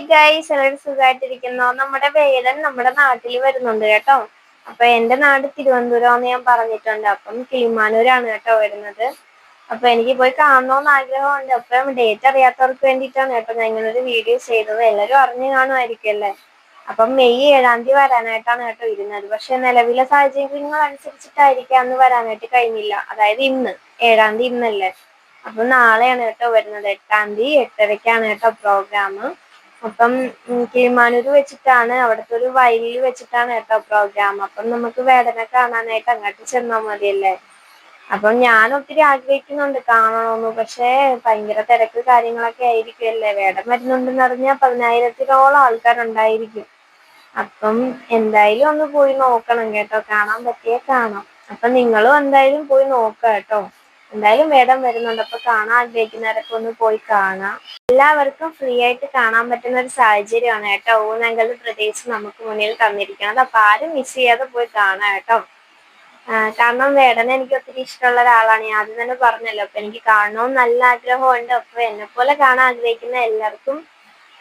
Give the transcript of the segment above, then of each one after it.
Hi guys എല്ലാവരും സുഖമായിട്ടിരിക്കുന്നു നമ്മുടെ വേദൻ നമ്മുടെ നാട്ടിൽ വരുന്നുണ്ട് കേട്ടോ. അപ്പൊ എന്റെ നാട് തിരുവനന്തപുരം എന്ന് ഞാൻ പറഞ്ഞിട്ടുണ്ട്. അപ്പം കിളിമാനൂരാണ് കേട്ടോ വരുന്നത്. അപ്പൊ എനിക്ക് പോയി കാണണമെന്ന് ആഗ്രഹമുണ്ട്. അപ്പം ഡേറ്റ് അറിയാത്തവർക്ക് വേണ്ടിയിട്ടാണ് കേട്ടോ ഞാൻ ഇങ്ങനെ ഒരു വീഡിയോ ചെയ്തത്. എല്ലാവരും അറിഞ്ഞു കാണുമായിരിക്കും അല്ലേ? അപ്പം മെയ് ഏഴാം തീയതി വരാനായിട്ടാണ് കേട്ടോ ഇരുന്നത്. പക്ഷെ നിലവിലെ സാഹചര്യങ്ങൾ അനുസരിച്ചിട്ടായിരിക്കാം അന്ന് വരാനായിട്ട് കഴിഞ്ഞില്ല. അതായത് ഇന്ന് ഏഴാം തീയതി ഇന്നല്ലേ? അപ്പൊ നാളെയാണ് കേട്ടോ വരുന്നത്. എട്ടാം തീയതി എട്ടരയ്ക്കാണ് കേട്ടോ പ്രോഗ്രാം അപ്പം കിളിമാനൂര് വെച്ചിട്ടാണ് അവിടുത്തെ ഒരു വയലിൽ വെച്ചിട്ടാണ് കേട്ടോ പ്രോഗ്രാം അപ്പം നമുക്ക് വേദന കാണാനായിട്ട് അങ്ങോട്ട് ചെന്നാൽ മതിയല്ലേ? അപ്പം ഞാൻ ഒത്തിരി ആഗ്രഹിക്കുന്നുണ്ട് കാണണമെന്ന് പക്ഷേ ഭയങ്കര തിരക്ക് കാര്യങ്ങളൊക്കെ ആയിരിക്കുമല്ലേ? വേടം വരുന്നുണ്ടെന്ന് അറിഞ്ഞാൽ പതിനായിരത്തിലോളം ആൾക്കാരുണ്ടായിരിക്കും. അപ്പം എന്തായാലും ഒന്ന് പോയി നോക്കണം കേട്ടോ. കാണാൻ പറ്റിയേ കാണാം. അപ്പൊ നിങ്ങളും എന്തായാലും പോയി നോക്കാം കേട്ടോ. എന്തായാലും മേഡം വരുന്നുണ്ട്. അപ്പൊ കാണാൻ ആഗ്രഹിക്കുന്നവരൊക്കെ ഒന്ന് പോയി കാണാം. എല്ലാവർക്കും ഫ്രീ ആയിട്ട് കാണാൻ പറ്റുന്ന ഒരു സാഹചര്യമാണ് കേട്ടോ. ഊന്നങ്കൽ പ്രദേശം നമുക്ക് മുന്നിൽ തന്നിരിക്കണം അപ്പൊ ആരും മിസ് ചെയ്യാതെ പോയി കാണാം കേട്ടോ. കാരണം വേടനെ എനിക്ക് ഒത്തിരി ഇഷ്ടമുള്ള ഒരാളാണ്. ഞാൻ ആദ്യം തന്നെ പറഞ്ഞല്ലോ. അപ്പൊ എനിക്ക് കാണണമെന്ന് നല്ല ആഗ്രഹമുണ്ട്. അപ്പൊ എന്നെ പോലെ കാണാൻ ആഗ്രഹിക്കുന്ന എല്ലാവർക്കും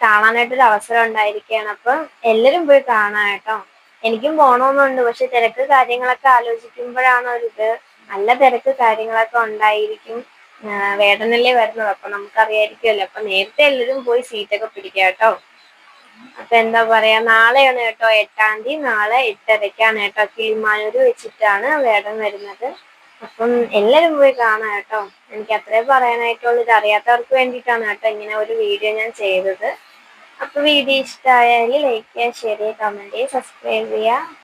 കാണാനായിട്ടൊരു അവസരം ഉണ്ടായിരിക്കുകയാണ്. അപ്പൊ എല്ലാരും പോയി കാണാം കേട്ടോ. എനിക്കും പോണമെന്നുണ്ട് പക്ഷെ തിരക്ക് കാര്യങ്ങളൊക്കെ ആലോചിക്കുമ്പോഴാണ് ഒരിത് നല്ല തിരക്ക് കാര്യങ്ങളൊക്കെ ഉണ്ടായിരിക്കും. വേടനല്ലേ വരുന്നത്. അപ്പൊ നമുക്കറിയായിരിക്കുമല്ലോ അപ്പൊ നേരത്തെ എല്ലാവരും പോയി സീറ്റൊക്കെ പിടിക്കാം കേട്ടോ. അപ്പൊ എന്താ പറയാ നാളെയാണ് കേട്ടോ എട്ടാം തീയതി. നാളെ എട്ടരയ്ക്കാണ് കേട്ടോ കിളിമാനൂര് വെച്ചിട്ടാണ് വേടൻ വരുന്നത്. അപ്പം എല്ലാരും പോയി കാണാം കേട്ടോ. എനിക്ക് അത്രേ പറയാനായിട്ടുള്ളൂ. ഇത് അറിയാത്തവർക്ക് വേണ്ടിയിട്ടാണ് കേട്ടോ ഇങ്ങനെ ഒരു വീഡിയോ ഞാൻ ചെയ്തത്. അപ്പൊ വീഡിയോ ഇഷ്ടമായാൽ ലൈക്ക് ചെയ്യുക ഷെയർ ചെയ്യുക കമന്റ് ചെയ്യുക സബ്സ്ക്രൈബ് ചെയ്യുക.